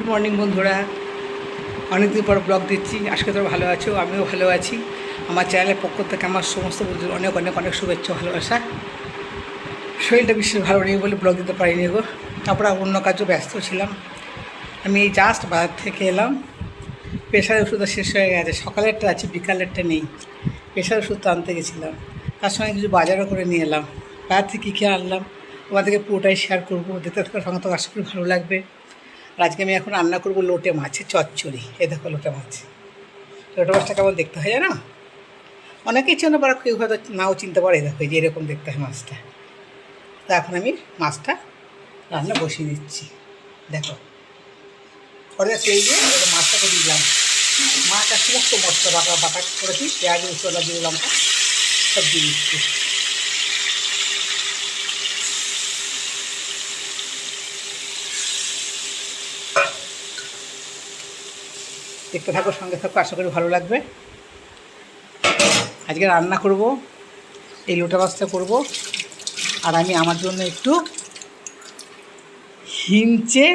Good morning বন্ধুরা। অনেকদিন পর ব্লগ দিচ্ছি। আজকে তোমরা ভালো আছো? আমিও ভালো আছি। আমার চ্যানেলের পক্ষ থেকে আমার সমস্ত বন্ধুদের অনেক অনেক অনেক শুভেচ্ছা ভালোবাসা। শরীরটা বিশেষ ভালো নেই বলে ব্লগ দিতে পারিনি গো। তারপরে অন্য কাজও ব্যস্ত ছিলাম। আমি এই জাস্ট বাজার থেকে এলাম। প্রেশারের ওষুধটা শেষ হয়ে গেছে। সকালেরটা আছে বিকালেরটা নেই। প্রেশার ওষুধ তো আনতে গেছিলাম। তার সঙ্গে কিছু বাজারও করে নিয়ে এলাম। বাজার থেকে কী কী আনলাম, তোমাদেরকে পুরোটাই শেয়ার করব। দেখতে থাকার সঙ্গে তো আশা করি ভালো লাগবে। আজকে আমি এখন রান্না করব লোটে মাছের চচ্চড়ি। এ দেখো লোটে মাছ। লোটে মাছটা কেমন দেখতে হয় জানো? অনেকেই চেনো পারে কেউ হয়তো নাও চিনতে পারে দেখো যে এরকম দেখতে হয় মাছটা। তা এখন আমি মাছটা রান্না বসিয়ে দিচ্ছি। দেখো, পরে তেল দিয়ে মাছটাকে দিলাম। মাছ আর সমস্ত মশলা বাটা বাটা করেছি, পেঁয়াজ মশলা দিয়ে লঙ্কা, সব দিয়ে দিচ্ছি। দেখতে থাকো, সঙ্গে থাকো, আশা করি ভালো লাগবে। আজকে রান্না করব, এই লোটা মাছটা করব, আর আমি আমার জন্য একটু হিঞ্চে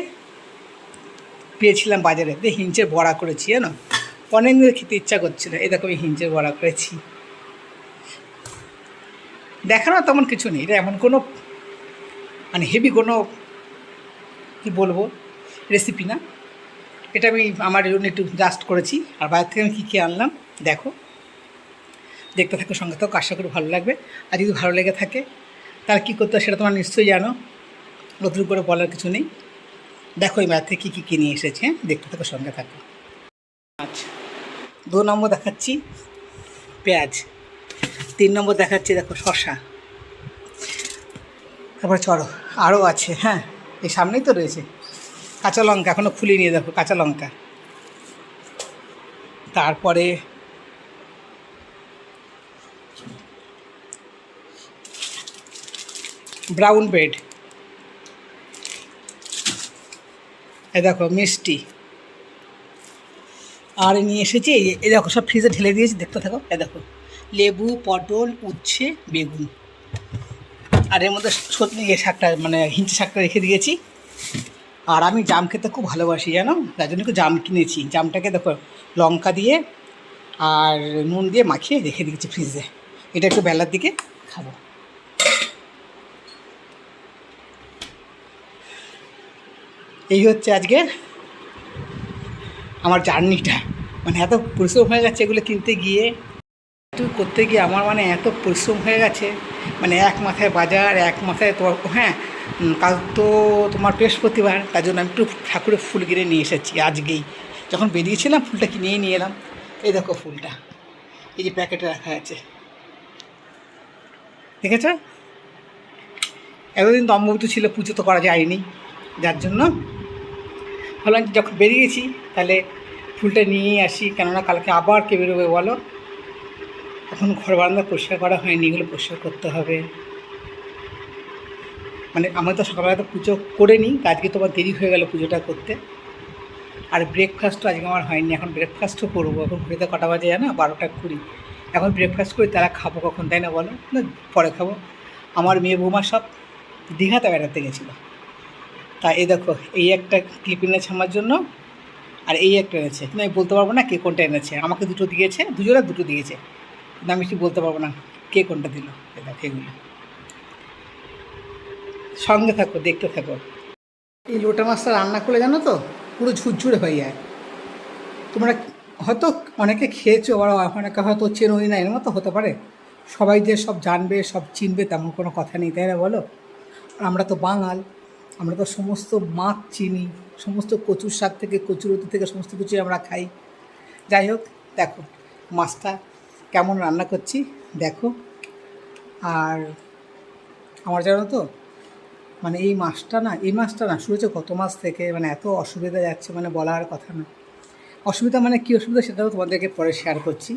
পেয়েছিলাম বাজারে। দিয়ে হিঞ্চের বড়া করেছি, জানো? অনেক দিন খেতে ইচ্ছা করছিল। এই দেখো, আমি হিঞ্চের বড়া করেছি। দেখানো তেমন কিছু নেই। এটা এমন কোনো মানে হেভি কোনো, কি বলব রেসিপি না। এটা আমি আমার জন্য একটু জাস্ট করেছি। আর বাইরে থেকে আমি কী কী আনলাম, দেখো। দেখতে থাকো সঙ্গে, থাকো, আশা করি ভালো লাগবে। আর যদি ভালো লেগে থাকে, তাহলে কী করতে সেটা তোমার নিশ্চয়ই জানো। নতুন করে বলার কিছু নেই। দেখো এই বাইরে থেকে কী কী কিনে এসেছে হ্যাঁ? দেখতে থাকো, সঙ্গে থাকো। আচ্ছা দু নম্বর দেখাচ্ছি, পেঁয়াজ। তিন নম্বর দেখাচ্ছি, দেখো শশা তারপরে চড়ো আরও আছে হ্যাঁ? এই সামনেই তো রয়েছে। কাঁচা লঙ্কা এখনও খুলে নিয়ে দেখো, কাঁচা লঙ্কা। তারপরে ব্রাউন ব্রেড এ দেখো, মিষ্টি। আর নিয়ে এসেছি, এই- দেখো, সব ফ্রিজে ঢেলে দিয়েছি, দেখতে থাকো এ দেখো। লেবু, পটল, উচ্ছে, বেগুন। আর এর মধ্যে সত্যি ইয়ে শাকটা মানে হিঞ্চে শাকটা রেখে দিয়েছি। আর আমি জাম খেতে খুব ভালোবাসি, জানো? তার জন্য একটু জাম কিনেছি। জামটাকে দেখো, লঙ্কা দিয়ে আর নুন দিয়ে মাখিয়ে রেখে দিয়েছি ফ্রিজে। এটা একটু বেলার দিকে খাব। এই হচ্ছে আজকে আমার জার্নিটা। মানে এত পরিশ্রম হয়ে গেছে এগুলো কিনতে গিয়ে। একটু করতে গিয়ে আমার মানে এত পরিশ্রম হয়ে গেছে। মানে এক মাথায় বাজার, এক মাথায় হ্যাঁ কাল তো তোমার বৃহস্পতিবার, তার জন্য আমি একটু ঠাকুরের ফুল কিনে নিয়ে এসেছি আজকেই। যখন বেরিয়েছিলাম ফুলটা কিনেই নিয়ে এলাম। এই দেখো ফুলটা, এই যে প্যাকেটে রাখা আছে। দেখেছ? এতদিন দম্ভবতী ছিল, পুজো তো করা যায়নি, যার জন্য। ভাবলাম যখন বেরিয়েছি, তাহলে ফুলটা নিয়েই আসি। কেননা কালকে আবার কে বেরোবে বলো? এখন ঘর বারান্দা পরিষ্কার করা হয়নি, এগুলো পরিষ্কার করতে হবে। মানে আমি তো সকালবেলা তো পুজো করে নিই আজকে তোমার দেরি হয়ে গেল পুজোটা করতে। আর ব্রেকফাস্টও আজকে আমার হয়নি, এখন ব্রেকফাস্টও করব। এখন ঘুরিতে কটা বাজে জানো? বারোটা কুড়ি। এখন ব্রেকফাস্ট করি তারা খাব কখন, তাই না বলো? না, পরে খাব। আমার মেয়ে বৌমা সব দীঘাতে বেড়াতে গেছিল। তা এই দেখো, এই একটা ক্লিপ এনেছে আমার জন্য, আর এই একটা এনেছে। কিন্তু আমি বলতে পারব না কে কোনটা এনেছে। আমাকে দুটো দিয়েছে, দুজনে দুটো দিয়েছে। কিন্তু আমি ঠিক বলতে পারব না কে কোনটা দিল। এই দেখো এগুলো। সঙ্গে থাকো, দেখতে থাকো। এই লোটা মাছটা রান্না করলে জানো তো, পুরো ঝুরঝুরে হয়ে যায়। তোমরা হয়তো অনেকে খেয়েছো, আবার অনেকে হয়তো চেনোই না, এর মতো হতে পারে। সবাই যে সব জানবে, সব চিনবে, তেমন কোনো কথা নেই, তাই না বলো? আমরা তো বাঙাল, আমরা তো সমস্ত মাছ চিনি, সমস্ত কচুর শাক থেকে কচুরতি থেকে সমস্ত কিছুই আমরা খাই। যাই হোক, দেখো, মাছটা কেমন রান্না করছি, দেখো। আর আমার জানো তো মানে এই মাসটা না, এই মাসটা না শুনেছো কত মাস থেকে মানে এত অসুবিধা যাচ্ছে মানে বলার কথা না। অসুবিধা মানে কী অসুবিধা সেটাও তোমাদেরকে পরে শেয়ার করছি।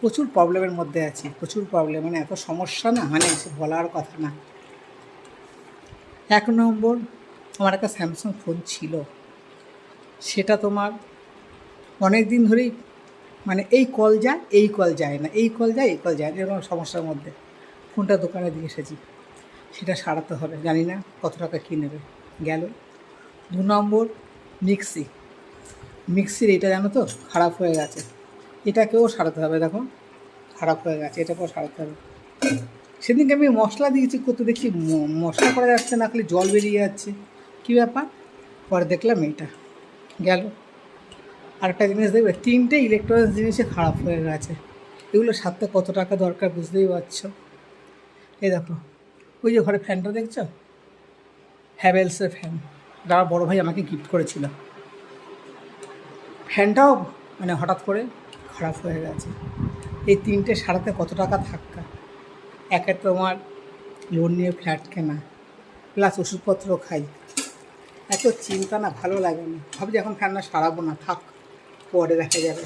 প্রচুর প্রবলেমের মধ্যে আছি, প্রচুর প্রবলেম মানে এত সমস্যা না মানে বলার কথা না। এক নম্বর, আমার একটা স্যামসাং ফোন ছিল। সেটা তোমার অনেক দিন ধরেই মানে এই কল যায়, এই কল যায় না, এই কল যায়, এই কল যায় না এরকম সমস্যার মধ্যে। ফোনটা দোকানে দিয়ে এসেছি। সেটা সারাতে হবে, জানি না কত টাকা কী নেবে। গেল। দু নম্বর, মিক্সি। মিক্সির এটা জানো তো, খারাপ হয়ে গেছে। এটাকেও সারাতে হবে, দেখো। খারাপ হয়ে গেছে, এটাকেও সারাতে হবে। সেদিনকে আমি মশলা দিয়েছি করতে দেখি মশলা করা যাচ্ছে না, খালি জল বেরিয়ে যাচ্ছে। কী ব্যাপার? পরে দেখলাম এইটা। গেল। আরেকটা জিনিস দেখবে, তিনটে ইলেকট্রনিক্স জিনিসই খারাপ হয়ে গেছে। এগুলো সাথে কত টাকা দরকার বুঝতেই পারছ? এই দেখো। ওই যে ঘরে ফ্যানটা দেখছ? হ্যাভেলসের ফ্যান যারা বড় ভাই আমাকে গিফট করেছিল। ফ্যানটাও মানে হঠাৎ করে খারাপ হয়ে গেছে। এই তিনটে সারাতে কত টাকা থাকা একে তোমার লোন নিয়ে ফ্ল্যাট কেনা প্লাস ওষুধপত্র খাই। এত চিন্তা না, ভালো লাগে না। ভাবছি এখন ফ্যানটা সারাবো না, থাক, পরে দেখা যাবে।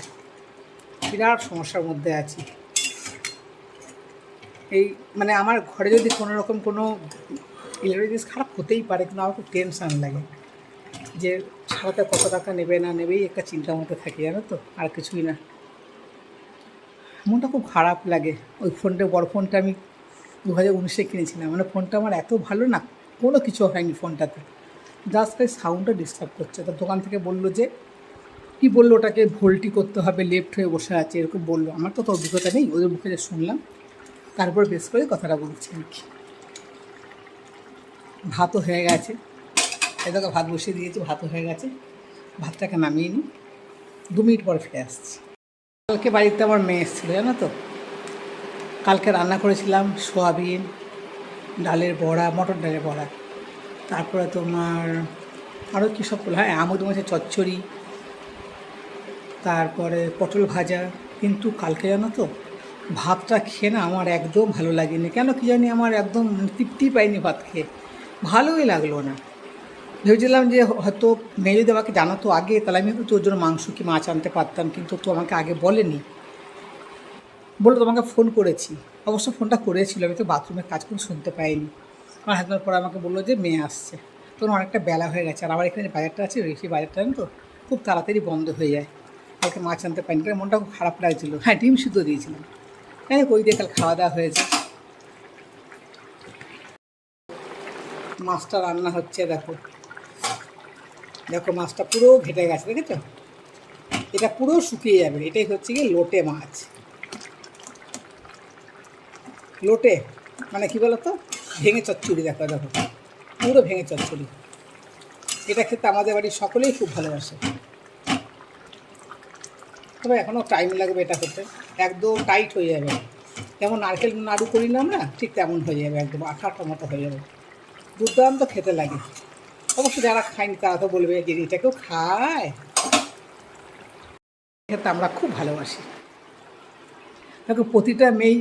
বিরাট সমস্যার মধ্যে আছি। এই মানে আমার ঘরে যদি কোনো রকম কোনো ইলেকট্রিক জিনিস খারাপ হতেই পারে, কিন্তু আমার খুব টেনশান লাগে যে সারাতে কত টাকা নেবে না নেবেই একটা চিন্তার মধ্যে থাকি, জানো তো? আর কিছুই না। মনটা খুব খারাপ লাগে। ওই ফোনটা বড় ফোনটা আমি দু হাজার উনিশে কিনেছিলাম। মানে ফোনটা আমার এত ভালো না, কোনো কিছু হয়নি ফোনটাতে জাস্ট এই সাউন্ডটা ডিস্টার্ব করছে। তো দোকান থেকে বলল যে, কি বলল ওটাকে? ভোল্টি করতে হবে লেফট হয়ে বসে আছে, এরকম বলল। আমার তো অভিজ্ঞতা নেই, ওদের মুখে যে শুনলাম। তারপর বেশ করে কথাটা বলছি আর কি। ভাতও হয়ে গেছে। দেখো, ভাত বসিয়ে দিয়েছি, ভাতও হয়ে গেছে। ভাতটাকে নামিয়ে নিই। দু মিনিট পর ফিরে আসছি। কালকে বাড়িতে আমার মেয়ে এসেছিল, জানো তো? কালকে রান্না করেছিলাম, সোয়াবিন, ডালের বড়া, মটর ডালের বড়া। তারপরে তোমার আরও কী সব হ্যাঁ আমুদ মাছের চচ্চড়ি। তারপরে পটল ভাজা। কিন্তু কালকে জানো তো ভাতটা খেয়ে না আমার একদম ভালো লাগেনি। কেন কি জানি আমার একদম তৃপ্তি পাইনি ভাত খেয়ে। ভালোই লাগল না। ভেবেছিলাম যে হয়তো মেয়ে যদি আমাকে জানাতো আগে, তাহলে আমি তোর জন্য মাংস কি মাছ আনতে পারতাম, কিন্তু তো আমাকে আগে বলেনি। বলে তোমাকে ফোন করেছি। অবশ্য ফোনটা করেছিল, আমি তো বাথরুমে কাজ করে শুনতে পাইনি। আমার হাজব্যান্ড পরে আমাকে বলল যে মেয়ে আসছে। তখন অনেকটা বেলা হয়ে গেছে, আর আমার এখানে বাজারটা আছে সেই বাজারটা তো? খুব তাড়াতাড়ি বন্ধ হয়ে যায়। কালকে মাছ আনতে পারিনি মনটা খুব খারাপ লাগছিল। হ্যাঁ ডিম সিদ্ধ দিয়েছিলাম। হ্যাঁ ওই দিয়ে কাল খাওয়া দাওয়া হয়েছে। মাছটা রান্না হচ্ছে, দেখো। দেখো, মাছটা পুরো ঘেটে গেছে, দেখেছ? এটা পুরো শুকিয়ে যাবে। এটাই হচ্ছে কি লোটে মাছ। লোটে? মানে কি বলতো? ভেঙে চচ্চড়ি, দেখো দেখো। পুরো ভেঙে চচ্চড়ি। এটা খেতে আমাদের বাড়ির সকলেই খুব ভালোবাসে। তবে এখনও টাইম লাগবে এটা হতে একদম টাইট হয়ে যাবে। যেমন নারকেল নাড়ু করি না আমরা ঠিক তেমন হয়ে যাবে একদম আঠা আঠা মতো হয়ে যাবে। দুর্দান্ত খেতে লাগে। অবশ্য যারা খায়নি তারা তো বলবে যে এটাকেও খায়। খেতে আমরা খুব ভালোবাসি। দেখো প্রতিটা মেয়েই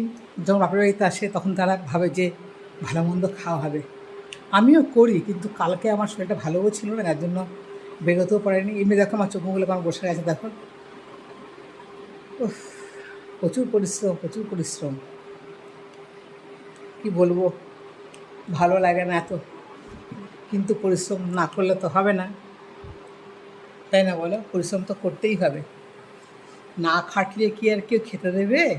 যখন বাপের বাড়িতে আসে তখন তারা ভাবে যে ভালো মন্দ খাওয়া হবে। আমিও করি কিন্তু কালকে আমার শরীরটা ভালোও ছিল না তার জন্য বেরোতেও পারেনি। এমনি দেখো আমার চোখগুলো আমার বসে গেছে দেখো। উফ, প্রচুর পরিশ্রম প্রচুর পরিশ্রম। কি বলব? ভালো লাগে না এত। কিন্তু পরিশ্রম না করলে তো হবে না। তাই না বলো? পরিশ্রম তো করতেই হবে। না খাটলে কি আর কেউ খেতে দেবে?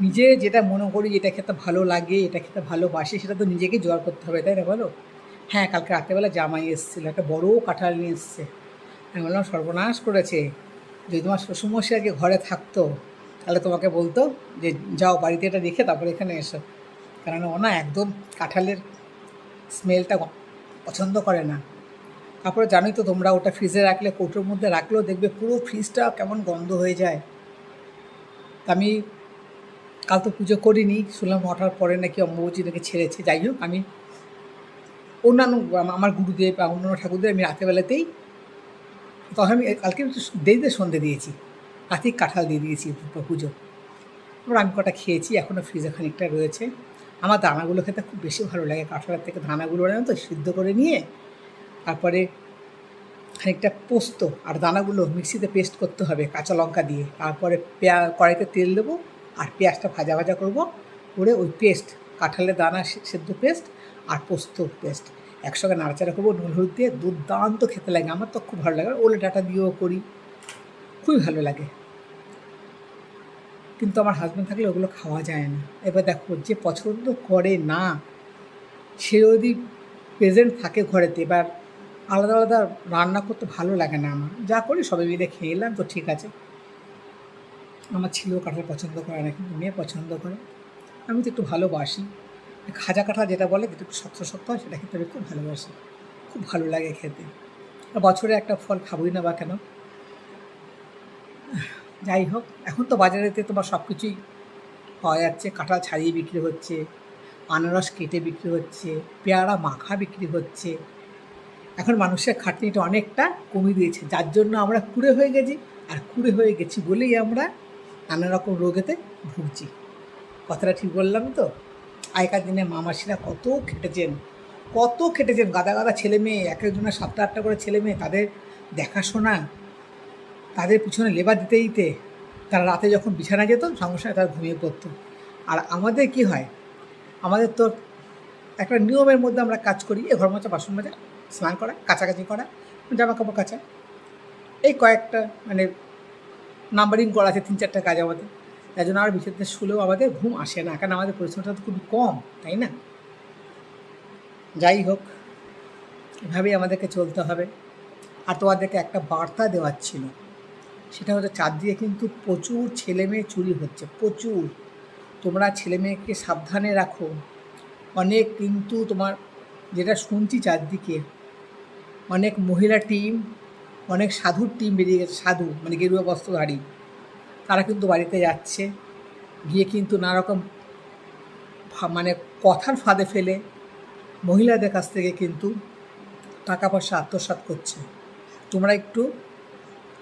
নিজে যেটা মনে করি যেটা খেতে ভালো লাগে, এটা খেতে ভালোবাসি, সেটা তো নিজেকে জোগাড় করতে হবে, তাই না বলো? হ্যাঁ কালকে রাত্রেবেলা জামাই এসেছিল, একটা বড় কাঁঠাল নিয়ে এসছে। আমি বললাম সর্বনাশ করেছে। যদি তোমার শ্বশুরমশাই আগে ঘরে থাকতো তাহলে তোমাকে বলতো যে যাও বাড়িতে এটা রেখে তারপরে এখানে এসো। কারণ ও না একদম কাঁঠালের স্মেলটা পছন্দ করে না। তারপরে জানোই তো তোমরা ওটা ফ্রিজে রাখলে, কৌটোর মধ্যে রাখলেও দেখবে পুরো ফ্রিজটা কেমন গন্ধ হয়ে যায়। আমি কাল তো পুজো করিনি, শুনলাম ওঠার পরে নাকি অম্বুজি নাকি ছেড়েছে। যাই হোক, আমি অন্যান্য আমার গুরুদেব বা অন্যান্য ঠাকুরদের আমি রাতেবেলাতেই তখন আমি কালকে একটু দেরিতে সন্ধে দিয়েছি। রাতেই কাঁঠাল দিয়ে দিয়েছি পুজো। এবার আমি কটা খেয়েছি এখনও ফ্রিজে খানিকটা রয়েছে। আমার দানাগুলো খেতে খুব বেশি ভালো লাগে। কাঁঠালের থেকে দানাগুলো না তো সিদ্ধ করে নিয়ে তারপরে খানিকটা পোস্ত আর দানাগুলো মিক্সিতে পেস্ট করতে হবে কাঁচা লঙ্কা দিয়ে। তারপরে পেঁয়া, কড়াইতে তেল দেবো আর পেঁয়াজটা ভাজা ভাজা করব। করে ওই পেস্ট কাঁঠালের দানা সেদ্ধ পেস্ট আর পোস্ত পেস্ট একসঙ্গে নাড়াচাড়া করব। নুন, হলুদ দিয়ে দুর্দান্ত খেতে লাগে। আমার তো খুব ভালো লাগে। ওলে ডাটা দিয়েও করি। খুবই ভালো লাগে। কিন্তু আমার হাজব্যান্ড থাকলে ওগুলো খাওয়া যায় না। এবার দেখো, যে পছন্দ করে না, সে যদি প্রেজেন্ট থাকে ঘরেতে, এবার আলাদা আলাদা রান্না করতে ভালো লাগে না আমার। যা করি সবাই মিলে খেয়ে এলাম, তো ঠিক আছে। আমার ছেলেও কাঁঠাল পছন্দ করে না কিন্তু মেয়ে পছন্দ করে। আমি তো একটু ভালোবাসি। খাজা কাঁঠাল যেটা বলে, যেটা একটু শক্ত শক্ত হয়, সেটা খেতে আমি খুব ভালোবাসি। খুব ভালো লাগে খেতে। বছরে একটা ফল খাবোই না বা কেন যাই হোক, এখন তো বাজারেতে তোমার সব কিছুই পাওয়া যাচ্ছে। কাঁঠাল ছাড়িয়ে বিক্রি হচ্ছে, আনারস কেটে বিক্রি হচ্ছে, পেয়ারা মাখা বিক্রি হচ্ছে। এখন মানুষের খাটনিটা অনেকটা কমিয়ে দিয়েছে। যার জন্য আমরা কুড়ে হয়ে গেছি আর কুড়ে হয়ে গেছি বলেই আমরা নানা রকম রোগেতে ভুগছি। কথাটা ঠিক বললাম তো? আগেকার দিনে মামাসিরা কত খেটেছেন কত খেটেছেন। গাদা গাদা ছেলে মেয়ে, এক একজনের সাতটা আটটা করে ছেলে মেয়ে, তাদের দেখাশোনা তাদের পিছনে লেবার দিতে দিতে তারা রাতে যখন বিছানা যেত, সঙ্গে সঙ্গে তারা ঘুমিয়ে পড়তো। আর আমাদের কি হয়? আমাদের তো একটা নিয়মের মধ্যে আমরা কাজ করি, এ ঘর মোচা বাসন মাজা স্নান করা কাছাকাছি করা জামা কাপড় কাচা। এই কয়েকটা মানে নাম্বারিং করা আছে, তিন চারটা কাজ আমাদের। তাই জন্য আর বিছানাতে শুলেও আমাদের ঘুম আসে না, কারণ আমাদের পরিশ্রমটা তো খুবই কম, তাই না? যাই হোক, এভাবেই আমাদেরকে চলতে হবে। আর তোমাদেরকে একটা বার্তা দেওয়ার ছিল। সেটা হচ্ছে চারদিকে কিন্তু প্রচুর ছেলে মেয়ে চুরি হচ্ছে, প্রচুর। তোমরা ছেলে মেয়েকে সাবধানে রাখো। অনেক কিন্তু তোমার, যেটা শুনছি চারদিকে, অনেক মহিলা টিম অনেক সাধুর টিম বেরিয়ে গেছে, সাধু মানে গেরুয়া বস্ত্রধারী তারা কিন্তু বাড়িতে যাচ্ছে, গিয়ে কিন্তু নানারকম মানে কথার ফাঁদে ফেলে মহিলাদের কাছ থেকে কিন্তু টাকা পয়সা আত্মসাৎ করছে। তোমরা একটু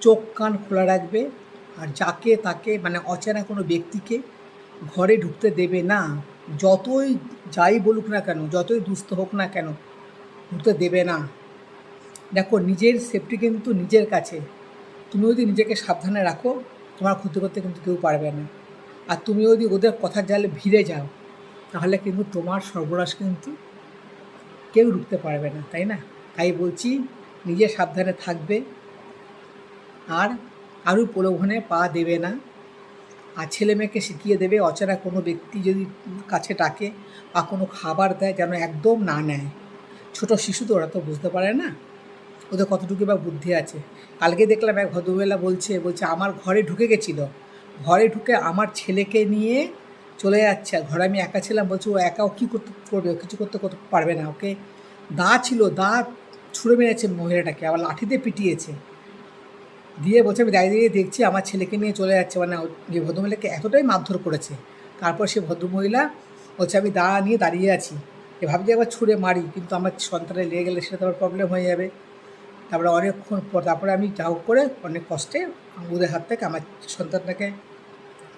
চোখ কান খোলা রাখবে আর যাকে তাকে মানে অচেনা কোনো ব্যক্তিকে ঘরে ঢুকতে দেবে না। যতই যাই বলুক না কেন, যতই দুস্থ হোক না কেন, ঢুকতে দেবে না। দেখো, নিজের সেফটি কিন্তু নিজের কাছে। তুমি যদি নিজেকে সাবধানে রাখো, তোমার ক্ষতি করতে কিন্তু কেউ পারবে না। আর তুমি যদি ওদের কথার জালে ভিড়ে যাও, তাহলে কিন্তু তোমার সর্বনাশ কিন্তু কেউ রুখতে পারবে না, তাই না? তাই বলছি, নিজে সাবধানে থাকবে। আর কারুর প্রলোভনে পা দেবে না। আর ছেলে মেয়েকে শিখিয়ে দেবে, অচেনা কোনো ব্যক্তি যদি কাছে ডাকে বা কোনো খাবার দেয় যেন একদম না নেয়। ছোট শিশু তো, ওরা তো বুঝতে পারে না। ওদের কতটুকু বা বুদ্ধি আছে। কালকে দেখলাম এক ভদ্রবেলা বলছে বলছে, আমার ঘরে ঢুকে গেছিল। ঘরে ঢুকে আমার ছেলেকে নিয়ে চলে যাচ্ছে। আর ঘরে আমি একা ছিলাম। বলছে, ও একা, ও কী করতে করবে? কিছু করতে করতে পারবে না। ওকে দা ছিল, দা ছুঁড়ে মেরেছে মহিলাটাকে, আবার লাঠিতে পিটিয়েছে। দিয়ে বলছে, আমি দাঁড়িয়ে দাঁড়িয়ে দেখছি, আমার ছেলেকে নিয়ে চলে যাচ্ছে। মানে যে ভদ্রমহিলাকে এতটাই মারধর করেছে। তারপর সে ভদ্রমহিলা বলছে, আমি দা নিয়ে দাঁড়িয়ে আছি। এ ভাবছি একবার ছুঁড়ে মারি, কিন্তু আমার সন্তানে লেগে গেলে সেটা তো আমার প্রবলেম হয়ে যাবে। তারপরে অনেকক্ষণ পর, তারপরে আমি যা করে অনেক কষ্টে ওদের হাত থেকে আমার সন্তানটাকে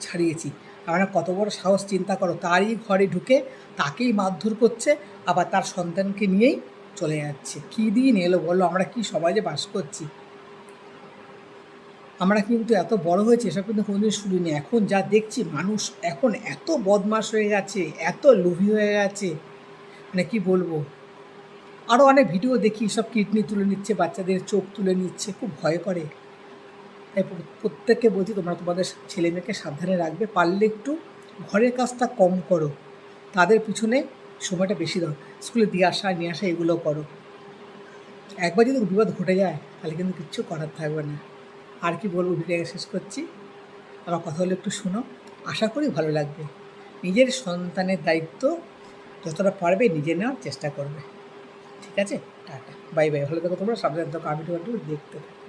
ছাড়িয়েছি। আমরা কত বড় সাহস, চিন্তা করো, তারই ঘরে ঢুকে তাকেই মারধর করছে, আবার তার সন্তানকে নিয়েই চলে যাচ্ছে। কী দিন এলো বলো, আমরা কি সমাজে বাস করছি? আমরা কিন্তু এত বড় হয়েছে, এসব কিন্তু কোনোদিন শুনিনি। এখন যা দেখছি, মানুষ এখন এত বদমাশ হয়ে গেছে, এত লোভী হয়ে গেছে মানে কি বলব? আরও অনেক ভিডিও দেখি, সব কিডনি তুলে নিচ্ছে, বাচ্চাদের চোখ তুলে নিচ্ছে, খুব ভয় করে। তাই প্র- প্রত্যেককে বলছি, তোমরা তোমাদের ছেলে মেয়েকে সাবধানে রাখবে, পারলে একটু ঘরের কাজটা কম করো। তাদের পিছনে সময়টা বেশি দাও। স্কুলে দিয়ে আসা, নিয়ে আসা, এগুলো করো। একবার যদি বিপদ ঘটে যায়, তাহলে কিন্তু কিচ্ছু করার থাকবে না। আর কি বলব ভিডিও শেষ করছি। আমার কথা হলো একটু শুনো। আশা করি ভালো লাগবে। নিজের সন্তানের দায়িত্ব যতটা পারবে নিজে নেওয়ার চেষ্টা করবে। ঠিক আছে? টাটা। Bye bye. ভালো দেখো তোমরা। সাবধানে থাকো। আমি দেখতে থাকো।